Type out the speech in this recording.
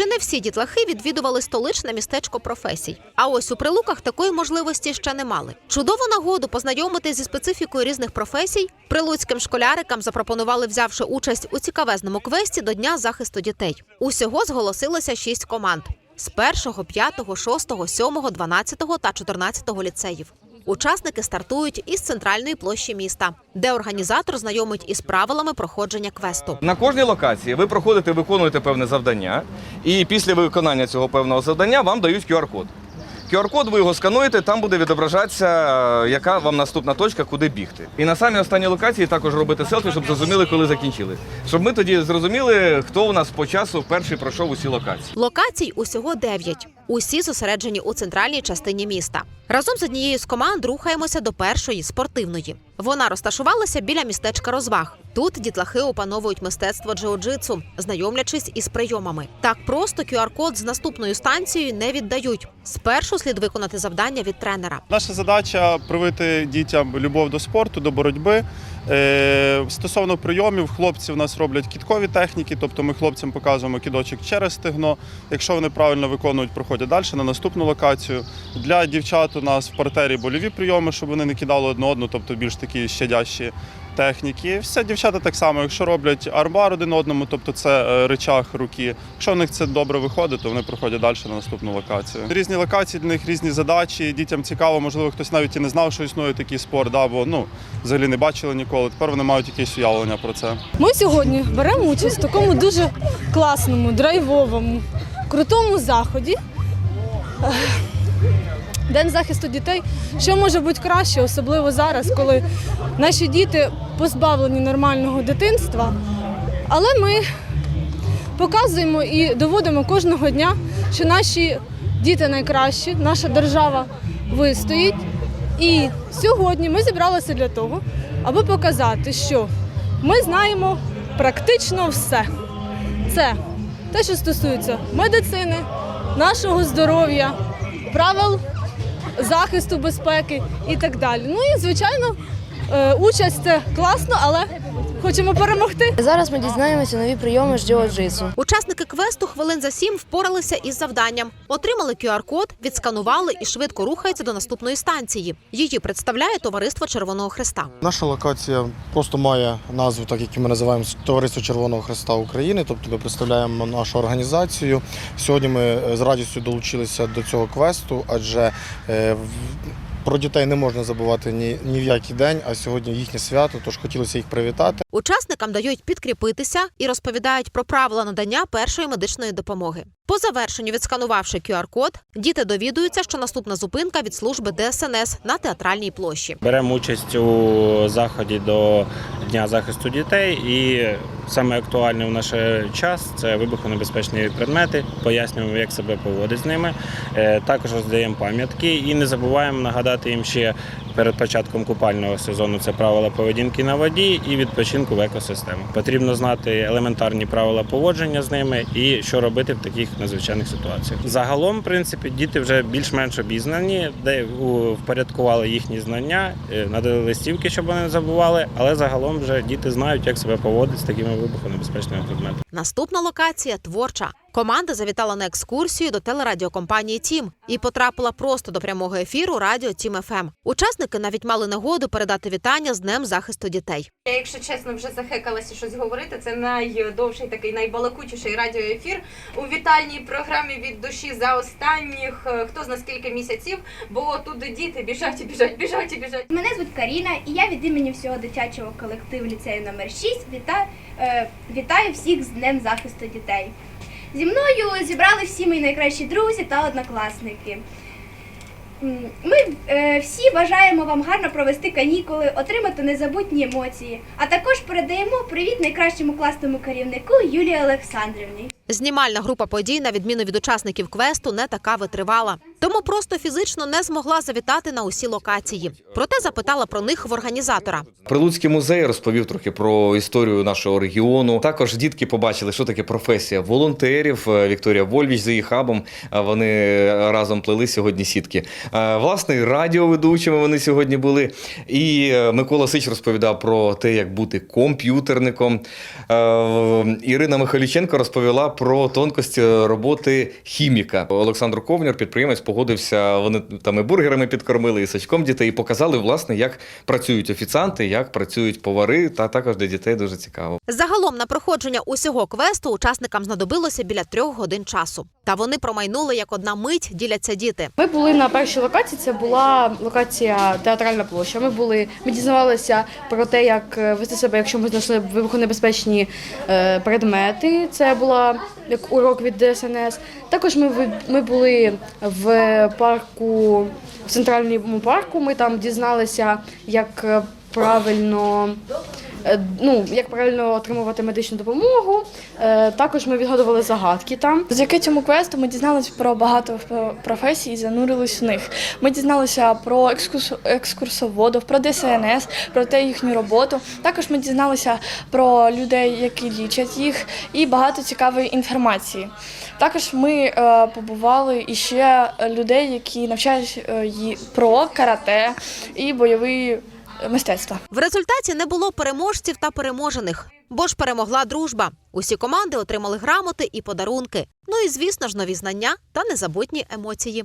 Чи не всі дітлахи відвідували столичне містечко професій? А ось у прилуках такої можливості ще не мали. Чудову нагоду познайомитись зі специфікою різних професій прилуцьким школярикам запропонували, взявши участь у цікавезному квесті до Дня захисту дітей. Усього зголосилося шість команд з 1, 5, 6, 7, 12 та 14 ліцеїв. Учасники стартують із центральної площі міста, де організатор знайомить із правилами проходження квесту. На кожній локації ви проходите, виконуєте певне завдання, і після виконання цього певного завдання вам дають QR-код. QR-код ви його скануєте, там буде відображатися, е, яка вам наступна точка, куди бігти. І на самій останній локації також робити селфі, щоб зрозуміли, коли закінчили. Щоб ми тоді зрозуміли, хто у нас по часу перший пройшов усі локації. Локацій усього дев'ять. Усі зосереджені у центральній частині міста. Разом з однією з команд рухаємося до першої спортивної. Вона розташувалася біля містечка розваг. Тут дітлахи опановують мистецтво джиу-джитсу, знайомлячись із прийомами. Так просто QR-код з наступною станцією не віддають. Спершу слід виконати завдання від тренера. Наша задача привити дітям любов до спорту, до боротьби. Е, Стосовно прийомів, хлопці в нас роблять кіткові техніки, тобто ми хлопцям показуємо кідочок через стегно. Якщо вони правильно виконують, проходять далі на наступну локацію. Для дівчат у нас в партері больові прийоми, щоб вони не кидали одне одну, тобто більш такі щадящі техніки. Все дівчата так само, якщо роблять арбар один одному, тобто це е, речах руки. Якщо в них це добре виходить, то вони проходять далі на наступну локацію. Різні локації для них різні задачі. Дітям цікаво, можливо, хтось навіть і не знав, що існує такий спорт, да, бо ну взагалі не бачили ніколи. Тепер вони мають якесь уявлення про це. Ми сьогодні беремо участь в такому дуже класному, драйвовому, крутому заході. День захисту дітей. Що може бути краще, особливо зараз, коли наші діти позбавлені нормального дитинства. Але ми показуємо і доводимо кожного дня, що наші діти найкращі, наша держава вистоїть. І сьогодні ми зібралися для того, аби показати, що ми знаємо практично все. Це те, що стосується медицини, нашого здоров'я, правил захисту безпеки і так далі. Ну і звичайно, участь це класно, але хочемо перемогти. Зараз ми дізнаємося нові прийоми з джиу-джитсу. Учасники квесту хвилин за сім впоралися із завданням. Отримали QR-код, відсканували і швидко рухаються до наступної станції. Її представляє товариство Червоного Христа. Наша локація просто має назву, так як ми називаємо Товариство Червоного Христа України. Тобто ми представляємо нашу організацію. Сьогодні ми е, з радістю долучилися до цього квесту, адже е, в- про дітей не можна забувати ні, ні в який день, а сьогодні їхнє свято, тож хотілося їх привітати. Учасникам дають підкріпитися і розповідають про правила надання першої медичної допомоги. По завершенню, відсканувавши QR-код, діти довідуються, що наступна зупинка від служби ДСНС на театральній площі. Беремо участь у заході до Дня захисту дітей, і саме актуальне в наш час це вибухонебезпечні предмети. Пояснюємо, як себе поводить з ними. Е, Також роздаємо пам'ятки і не забуваємо нагадати їм ще перед початком купального сезону це правила поведінки на воді і відпочинку в екосистему. Потрібно знати елементарні правила поводження з ними і що робити в таких надзвичайних ситуаціях. Загалом, в принципі, діти вже більш-менш обізнані, де впорядкували їхні знання, е, надали листівки, щоб вони не забували, але загалом вже діти знають, як себе поводити з такими вибухонебезпечними предметами. Наступна локація творча. Команда завітала на екскурсію до телерадіокомпанії Тім і потрапила просто до прямого ефіру радіо Тім ФМ. Учасники навіть мали нагоду передати вітання з Днем захисту дітей. Я, якщо чесно, вже захекалася щось говорити. Це найдовший такий найбалакучіший радіоефір у вітальній програмі від душі за останніх е, хто зна скільки місяців, бо туди діти біжать і біжать, біжать і біжать. Мене звуть Каріна, і я від імені всього дитячого колективу ліцею номер 6 вітаю, е, вітаю всіх з Днем захисту дітей. Зі мною зібрали всі мої найкращі друзі та однокласники. Ми е, всі бажаємо вам гарно провести канікули, отримати незабутні емоції, а також передаємо привіт найкращому класному керівнику Юлії Олександрівні. Знімальна група подій, на відміну від учасників квесту, не така витривала. Тому просто фізично не змогла завітати на усі локації. Проте запитала про них в організатора. Прилуцький музей розповів трохи про історію нашого регіону. Також дітки побачили, що таке професія волонтерів. Е, Вікторія Вольвіч за її хабом. е, Вони разом плели сьогодні сітки. Е, Власне, радіоведучими вони сьогодні були. І Микола Сич розповідав про те, як бути комп'ютерником. Ірина Михайліченко розповіла про тонкості роботи хіміка. Олександр Ковняр, підприємець, погодився. Вони там і бургерами підкормили, і сачком дітей, і показали, власне, як працюють офіціанти, як працюють повари, та також для дітей дуже цікаво. Загалом на проходження усього квесту учасникам знадобилося біля трьох годин часу. Та вони промайнули як одна мить, діляться діти. Ми були на першій локації. Це була локація театральна площа. Ми були, ми дізнавалися про те, як е, вести себе, якщо ми знайшли вибухонебезпечні е, предмети. Це була як урок від ДСНС. Також ми ми були в парку в центральному парку. Ми там дізналися, як е, правильно. Е, Ну, як правильно отримувати медичну допомогу. Е, Також ми відгадували загадки там. Завдяки цьому квесту ми дізналися про багато професій і занурились в них. Ми дізналися про екскурс... екскурсоводів, про ДСНС, про те їхню роботу. Також ми дізналися про людей, які лічать їх, і багато цікавої інформації. Також ми е, побували іще людей, які навчають про карате і бойові мистецтва. В результаті не було переможців та переможених, бо ж перемогла дружба. Усі команди отримали грамоти і подарунки. Ну і звісно ж нові знання та незабутні емоції.